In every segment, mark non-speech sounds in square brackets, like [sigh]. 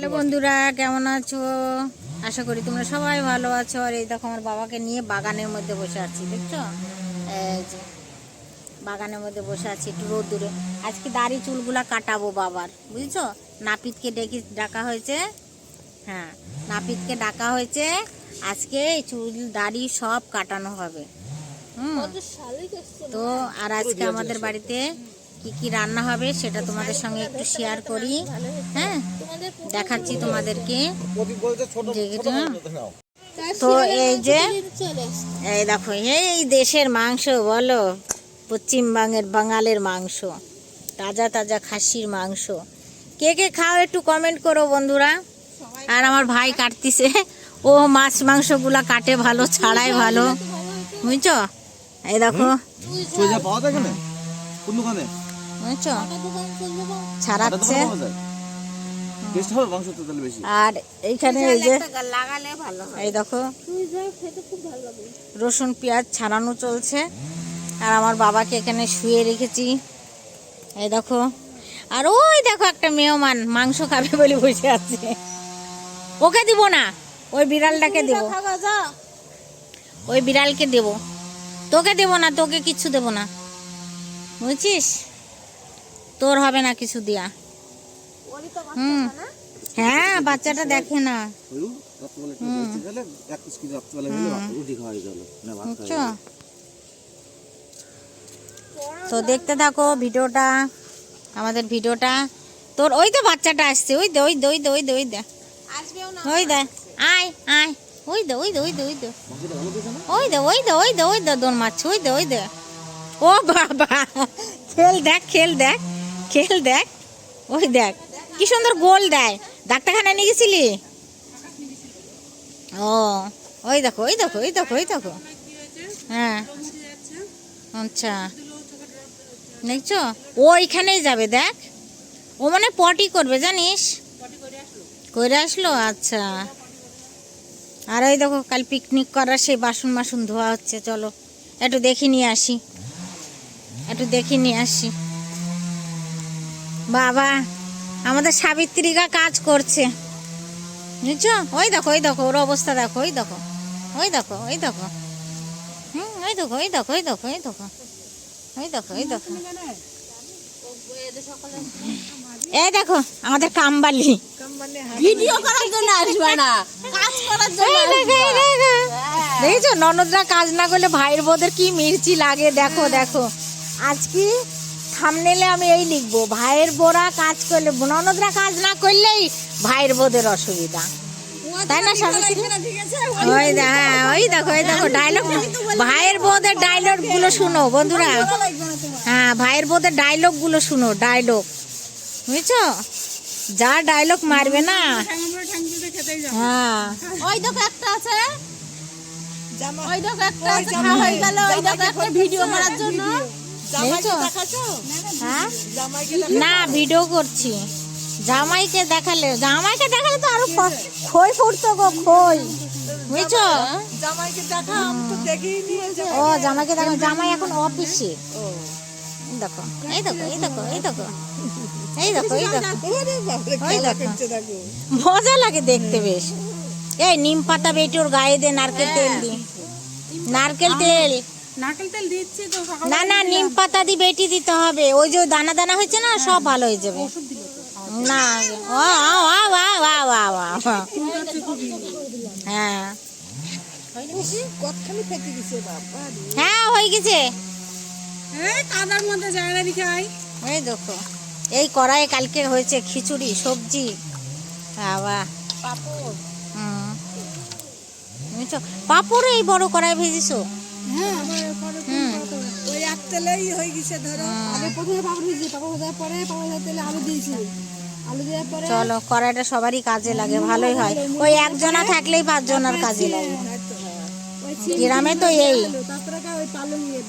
Hello বন্ধুরা কেমন আছো? আশা করি তোমরা সবাই ভালো আছো। আর এই দেখো আমার বাবাকে নিয়ে বাগানের মধ্যে বসে আছি দেখছ? এই যে বাগানের মধ্যে বসে আছি একটু রোদ্দুরে। আজকে দাড়ি চুলগুলা কাটাবো বাবার বুঝছ? নাপিতকে ডেকে ডাকা হয়েছে হ্যাঁ নাপিতকে ডাকা হয়েছে। আজকে এই চুল দাড়ি সব কাটানো হবে। হুম। তো আর আজকে আমাদের বাড়িতে কি কি রান্না হবে সেটা তোমাদের সঙ্গে একটু শেয়ার করি। হ্যাঁ দেখাচ্ছি তোমাদেরকে। তো এই যে, এই দেখো, এই দেশের মাংস, বলো পশ্চিমবঙ্গের বাঙালের মাংস, তাজা তাজা খাসির মাংস। কে কে খাও একটু কমেন্ট করো বন্ধুরা। আর আমার ভাই কাটতিছে। ও মাছ মাংসগুলা কাটে ভালো ছাড়াই ভালো। বুঝছ? এই দেখো। পাওয়া যায় বুঝছ ছাড়াচ্ছে। আর এইখানে এই যে এই দেখো। রসুন পেঁয়াজ ছাড়ানো চলছে। আর আমার বাবাকে এখানে শুয়ে রেখেছি। এই দেখো। আর ওই দেখো একটা মেহমান মাংস খাবে বলে বসে আছে। ওকে দিব না ওই বিড়ালটাকে দেব। ওই বিড়ালকে দেব। তোকে দেব না তোকে কিচ্ছু দেব না। বুঝছিস? তোর হবে না কিছু দিয়া হুম হ্যাঁ বাচ্চাটা দেখে না তো দেখতে থাকো ভিডিওটা আমাদের ভিডিওটা তোর ওই তো বাচ্চাটা আসছে ওই দে ওই দে ওই দে ওই দে ওই দে ওই দে আয় আয় ওই দে ওই দে ওই দে ওই দে ওই দে ওই দে ওই দে ওই দে দোন মারছে ওই দে ওই দে ও বাবা খেল দেখ খেল দেখ খেল দেখ। ওই দেখ, কি সুন্দর গোল দেয়। ডাক্তারখানায় নিয়ে গেছিলি? ও, ওই দেখো ওই দেখো ওই দেখো ওই দেখো। হ্যাঁ। আচ্ছা। দেখছ? ও এখানেই যাবে, দেখ। ও মানে পটি করবে, জানিস? করে আসলো আচ্ছা। আর ওই দেখো, কাল পিকনিক করার সেই বাসন মাসুন ধোয়া হচ্ছে, চলো। একটু দেখে নিয়ে আসি। একটু দেখে নিয়ে আসি। বাবা আমাদের সাবিত্রিকা কাজ করছে। বুঝছ? ওই দেখো ওই দেখো ওর অবস্থা দেখো ওই দেখো ওই দেখো ওই দেখো। হুম ওই দেখো ওই দেখো ওই দেখো ওই দেখো ওই দেখো ওই দেখো। এই দেখো আমাদের কামবালি। ভিডিও করার জন্য আসবে না। কাজ করার জন্য। দেখেছ? ননদরা কাজ না করলে ভাইয়ের বোদের কি মির্চি লাগে? দেখো দেখো। আজকে থামনেলে আমি এই লিখব ভাইয়ের বোরা কাজ করলে ননদরা কাজ না করলেই ভাইয়ের বোদের অসুবিধা। তাই না সাবিত্রী ওই হ্যাঁ ওই দেখো ওই দেখো ডায়লগ ভাইয়ের বোদের ডায়লগগুলো শুনো বন্ধুরা। হ্যাঁ ভাইয়ের বোদের ডায়লগগুলো শুনো ডায়লগ বুঝছ? যা ডায়লগ মারবে না। হ্যাঁ। ওই দেখো একটা আছে। ওই দেখো একটা আছে খাওয়া হয়ে গেল। ওই দেখো একটা ভিডিও করার জন্য। হ্যাঁ না ভিডিও করছি। জামাইকে দেখালে জামাইকে দেখালে তো আরও খই ফুটতো গো খই। বুঝছ? জামাইকে দেখা আমি তো দেখেই ও জামাইকে দেখো জামাই এখন অফিসে দেখো এই দেখো এই দেখো এই দেখো। এই দেখো এই দেখো। ওই দেখো। দেখো মজা লাগে দেখতে বেশ। এই নিম পাতা বেটে ওর গায়ে দে নারকেল তেল দি। নারকেল তেল। নারকেল তেল দিচ্ছি তো না না নিম পাতা দিয়ে বেটি দিতে হবে। ওই যে দানা দানা হয়েছে না সব ভালো হয়ে যাবে। না ও আ, আ, আ, আ, আ। হ্যাঁ। হ্যাঁ হয়ে গেছে। এই কাদার মধ্যে জায়গা রেখে এই দেখো এই কড়াই কালকে হয়েছে খিচুড়ি সবজি। বাবা। হুম। পাপড় এই বড় কড়াই ভেজেছো? হ্যাঁ ওই এক তেলেই হয়ে গেছে ধরো। আগে প্রথমে পাপড় ভেজে পাপড় ভাজার পরে পাপড় ভাজার তেলে আলু দিয়েছি। আলু দেওয়ার পরে চলো কড়াইটা সবারই কাজে লাগে ভালোই হয়। ওই একজনা থাকলেই পাঁচজনের কাজে লাগে। গ্রামে তো এই। ইয়ে,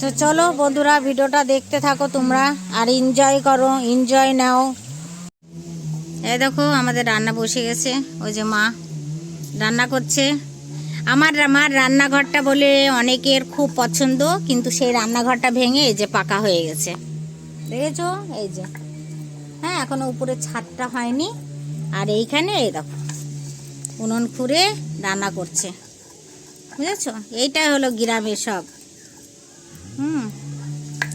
তো চলো বন্ধুরা ভিডিওটা দেখতে থাকো তোমরা আর এনজয় করো এনজয় নাও। এই দেখো আমাদের রান্না বসে গেছে। ওই যে মা রান্না করছে। আমার আমার রান্নাঘরটা বলে অনেকের খুব পছন্দ, কিন্তু সেই রান্নাঘরটা ভেঙে এই যে পাকা হয়ে গেছে। দেখেছ? এই যে। হ্যাঁ এখনও উপরে ছাদটা হয়নি। আর এইখানে এই দেখো, উনুন খুঁড়ে রান্না করছে। বুঝেছ? এইটাই হলো গ্রামের সব। হুম।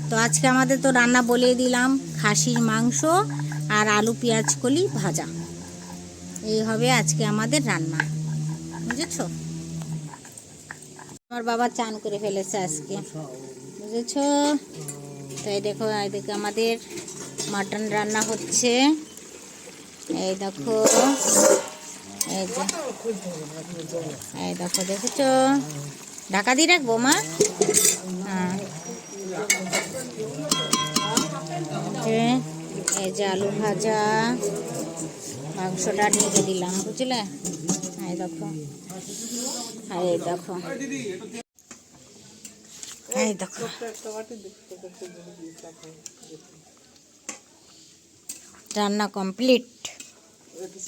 তো আজকে আমাদের তো রান্না বলে দিলাম, খাসির মাংস আর আলু পেঁয়াজ কলি ভাজা। এই হবে আজকে আমাদের রান্না। বুঝেছ? আমার বাবা চান করে ফেলেছে আজকে। বুঝেছ? তাই দেখো, এদিকে আমাদের মাটন রান্না হচ্ছে। এই দেখো, এই যে, এই দেখো, দেখেছ? ঢাকা দিয়ে রাখব, মা? হ্যাঁ। এই- এই যে আলু ভাজা, মাংসটা ঢেকে দিলাম বুঝলে? এই দেখো। আর এই দেখো। এই দেখো। রান্না কমপ্লিট।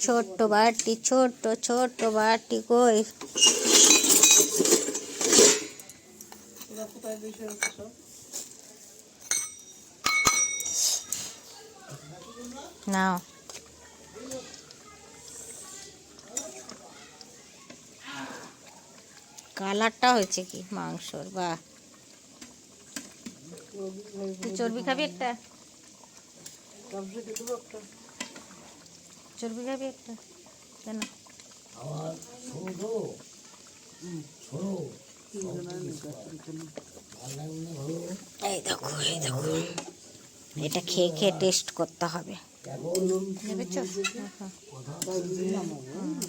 ছোট্ট বাটি, ছোট্ট ছোট্ট বাটি কই? নাও। কালারটা হয়েছে কি মাংসর বা চর্বি খাবি একটা চর্বি খাবি একটা কেন এই দেখো এই দেখো এটা খেয়ে খেয়ে টেস্ট করতে হবে? দেখো। হুম।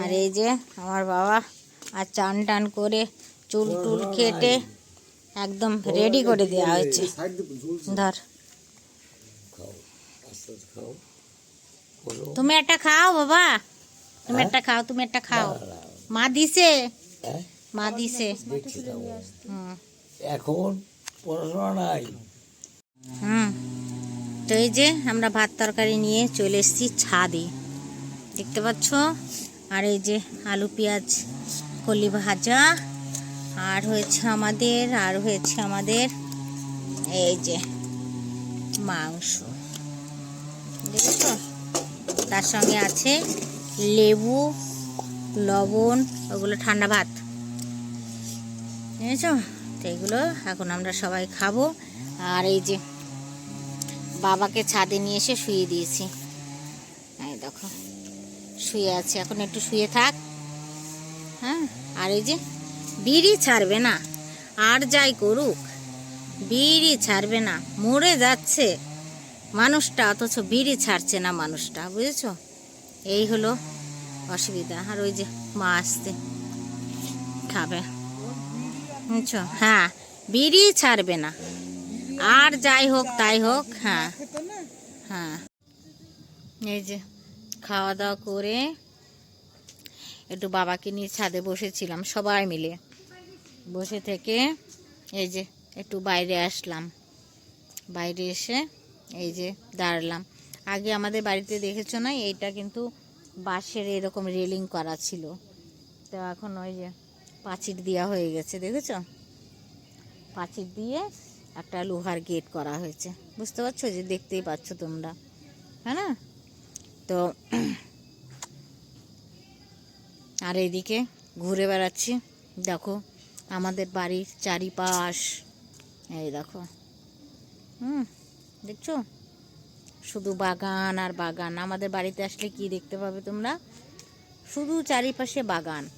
আর এই যে আমার বাবা আর চান টান করে চুল টুল কেটে একদম রেডি করে দেওয়া হয়েছে। ধর। তুমি একটা খাও বাবা। তুমি একটা খাও তুমি একটা খাও। মা দিছে? মা দিছে। হুম। এখন পড়াশোনা নাই। হুম। তো এই যে আমরা ভাত তরকারি নিয়ে চলে এসেছি ছাদে। দেখতে পাচ্ছ? আর এই যে আলু পেঁয়াজ কলি ভাজা, আর হয়েছে আমাদের, আর হয়েছে আমাদের এই যে মাংস। তার সঙ্গে আছে লেবু, লবণ, ওগুলো ঠান্ডা ভাত। বুঝেছ তো এগুলো এখন আমরা সবাই খাব। আর এই যে বাবাকে ছাদে নিয়ে এসে শুয়ে দিয়েছি। এই দেখো, শুয়ে আছে। এখন একটু শুয়ে থাক। আর এই যে বিড়ি ছাড়বে না, আর যাই করুক, বিড়ি ছাড়বে না, মরে যাচ্ছে। মানুষটা অথচ বিড়ি ছাড়ছে না মানুষটা, বুঝেছ? এই হলো অসুবিধা। আর ওই যে মা আসতে খাবে। বুঝছ? হ্যাঁ বিড়ি ছাড়বে না। আর যাই হোক, তাই হোক হ্যাঁ। হ্যাঁ। এই যে খাওয়া দাওয়া করে একটু বাবাকে নিয়ে ছাদে বসেছিলাম, সবাই মিলে। বসে থেকে এই যে একটু বাইরে আসলাম। বাইরে এসে এই যে দাঁড়ালাম। আগে আমাদের বাড়িতে দেখেছ না, এইটা কিন্তু বাঁশের এরকম রেলিং করা ছিল। তো এখন ওই যে পাঁচির দেওয়া হয়ে গেছে, দেখেছ? পাঁচির দিয়ে একটা লোহার গেট করা হয়েছে। বুঝতে পারছ? যে দেখতেই পাচ্ছ তোমরা। হ্যাঁ না? তো আর এদিকে ঘুরে বেড়াচ্ছি। দেখো, আমাদের বাড়ির চারিপাশ। এই দেখো। হুম, দেখছ? শুধু বাগান আর বাগান। আমাদের বাড়িতে আসলে কি দেখতে পাবে তোমরা? শুধু চারিপাশে বাগান।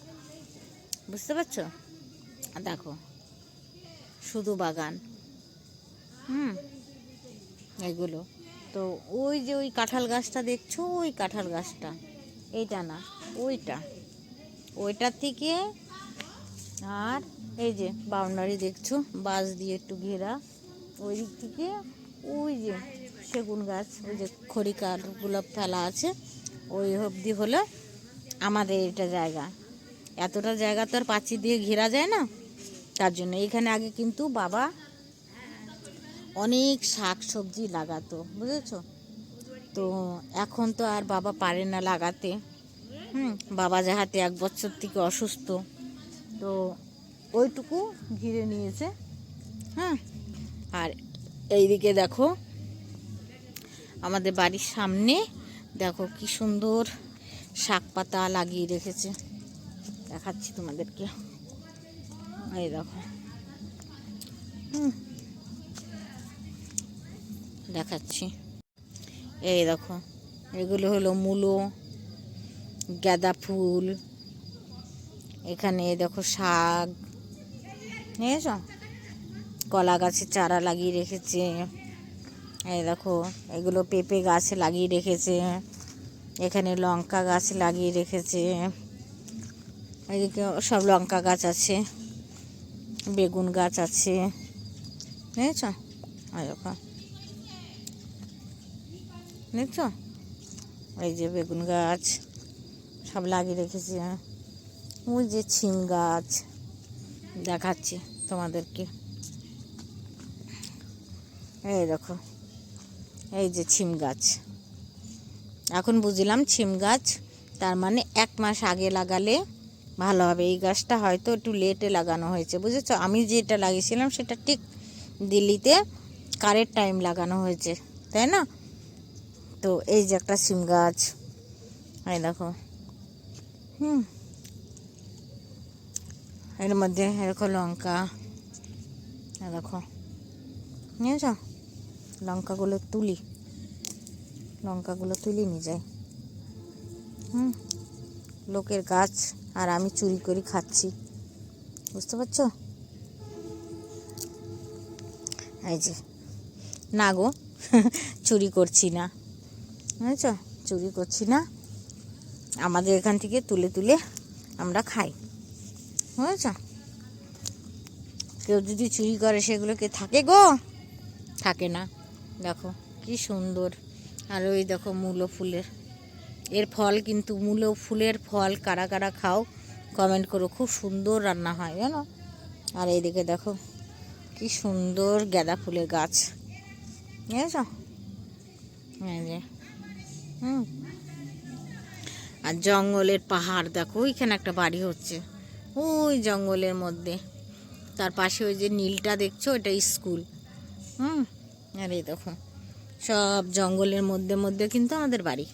বুঝতে পারছ? দেখো, শুধু বাগান। হুম, এগুলো। তো ওই যে ওই কাঁঠাল গাছটা দেখছ? ওই কাঁঠাল গাছটা। এইটা না, ওইটা। ওইটার থেকে আর এই যে বাউন্ডারি দেখছ, বাঁশ দিয়ে একটু ঘেরা। ওই দিক থেকে ওই যে সেগুন গাছ, ওই যে খড়িকারগুলো ফেলা আছে, ওই অবধি হলো আমাদের এটা জায়গা। এতটা জায়গা তো আর পাঁচিল দিয়ে ঘেরা যায় না, তার জন্য। এখানে আগে কিন্তু বাবা অনেক শাক সবজি লাগাতো, বুঝেছ? তো এখন তো আর বাবা পারে না লাগাতে। হুম, বাবা যাহাতে এক বছর থেকে অসুস্থ, তো ওইটুকু ঘিরে নিয়েছে হ্যাঁ আর এইদিকে দেখো, আমাদের বাড়ির সামনে দেখো কি সুন্দর শাক পাতা লাগিয়ে রেখেছে। দেখাচ্ছি তোমাদেরকে। এই দেখো। হুম। দেখাচ্ছি। এই দেখো, এগুলো হলো মূলো গাঁদা ফুল, এখানে দেখো শাক বুঝেছ কলা গাছের চারা লাগিয়ে রেখেছে। এই দেখো, এগুলো পেঁপে গাছ লাগিয়ে রেখেছে। এখানে লঙ্কা গাছ লাগিয়ে রেখেছে। এদিকে সব লঙ্কা গাছ আছে, বেগুন গাছ আছে বুঝেছ দেখো। দেখছ? এই যে বেগুন গাছ। সব লাগিয়ে রেখেছি হ্যাঁ। ওই যে ছিম গাছ। দেখাচ্ছি তোমাদেরকে। এই দেখো, এই যে ছিম গাছ। এখন বুঝলাম ছিম গাছ, তার মানে এক মাস আগে লাগালে ভালো হবে। এই গাছটা হয়তো একটু লেটে লাগানো হয়েছে, বুঝেছ? আমি যেটা লাগিয়েছিলাম সেটা ঠিক দিল্লিতে কারের টাইম লাগানো হয়েছে, তাই না? তো এই যে একটা সিম গাছ। এই দেখো হুম এর মধ্যে এরকম লঙ্কা দেখো নিয়েছ লঙ্কাগুলো তুলি লঙ্কাগুলো তুলি নিয়ে যাই হুম লোকের গাছ আর আমি চুরি করে খাচ্ছি বুঝতে পারছ এই যে না গো চুরি করছি না বুঝেছ চুরি করছি না আমাদের এখান থেকে তুলে তুলে আমরা খাই। বুঝেছ? কেউ যদি চুরি করে সেগুলো কে থাকে গো? থাকে না। দেখো কি সুন্দর। আর ওই দেখো মূলো ফুলের। এর ফল কিন্তু, মূলো ফুলের ফল কারা কারা খাও কমেন্ট করো। খুব সুন্দর রান্না হয়, জানো? আর এইদিকে দেখো কি সুন্দর গাঁদা ফুলের গাছ। বুঝেছ? হুম। আর জঙ্গলের পাহাড়, দেখো, ওইখানে একটা বাড়ি হচ্ছে। ওই জঙ্গলের মধ্যে। তার পাশে ওই যে নীলটা দেখছ ওটা স্কুল। হুম? আর এই দেখো, সব জঙ্গলের মধ্যে মধ্যে কিন্তু আমাদের বাড়ি।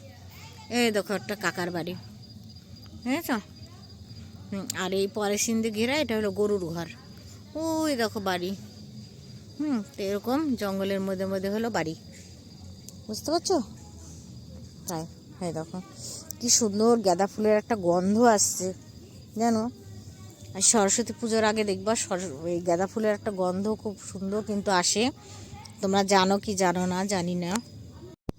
এই দেখো, একটা কাকার বাড়ি। বুঝেছ? আর এই পরে সিন্ধে ঘেরা, এটা হলো গরুর ঘর। ওই দেখো বাড়ি। হুম, তো এরকম জঙ্গলের মধ্যে মধ্যে হলো বাড়ি। বুঝতে পারছ? তাই হ্যাঁ দেখো। কি সুন্দর গাঁদা ফুলের একটা গন্ধ আসছে, জানো? আর সরস্বতী পুজোর আগে দেখবা সর- ওই গাঁদা ফুলের একটা গন্ধ খুব সুন্দর কিন্তু আসে। তোমরা জানো কি জানো না, জানি না।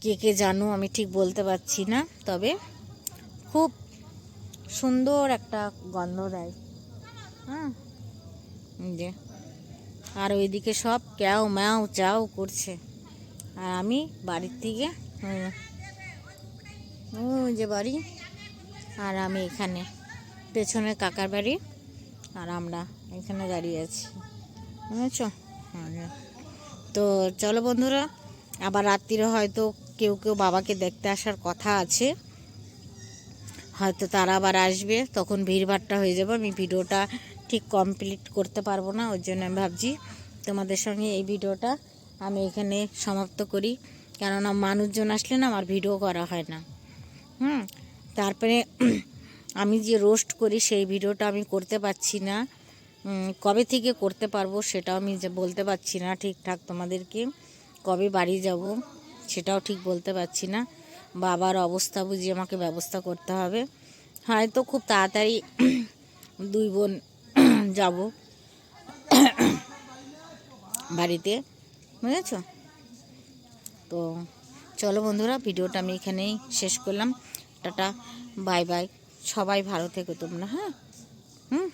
কে কে জানো আমি ঠিক বলতে পারছি না, তবে খুব সুন্দর একটা গন্ধ দেয়। হ্যাঁ? যে। আর ওইদিকে সব ক্যাও ম্যাও চাও করছে। আর আমি বাড়ির থেকে ওই যে বাড়ি আর আমি এখানে। পেছনে কাকার বাড়ি আর আমরা এখানে দাঁড়িয়ে আছি। বুঝেছ। তো চলো বন্ধুরা, আবার রাত্রিরে হয়তো কেউ কেউ বাবাকে দেখতে আসার কথা আছে। হয়তো তারা আবার আসবে, তখন ভিড়ভাড়টা হয়ে যাবে। আমি ভিডিওটা ঠিক কমপ্লিট করতে পারব না ওই জন্য আমি ভাবছি তোমাদের সঙ্গে এই ভিডিওটা আমি এখানে সমাপ্ত করি। কেননা মানুষজন আসলে না আমার ভিডিও করা হয় না। হুম। তারপরে [clears throat] আমি যে রোস্ট করি সেই ভিডিওটা আমি করতে পারছি না। কবে থেকে করতে পারব সেটাও আমি বলতে পারছি না ঠিকঠাক তোমাদেরকে। কবে বাড়ি যাব সেটাও ঠিক বলতে পারছি না। বাবার অবস্থা বুঝিয়ে আমাকে ব্যবস্থা করতে হবে। হয়তো খুব তাড়াতাড়ি [clears throat] দুই বোন [clears throat] যাব বাড়িতে, বুঝেছ? তো চলো বন্ধুরা, ভিডিওটা আমি এখানেই শেষ করলাম। Tata bye bye. সবাই ভালো থেকো তোমরা হ্যাঁ? হুম?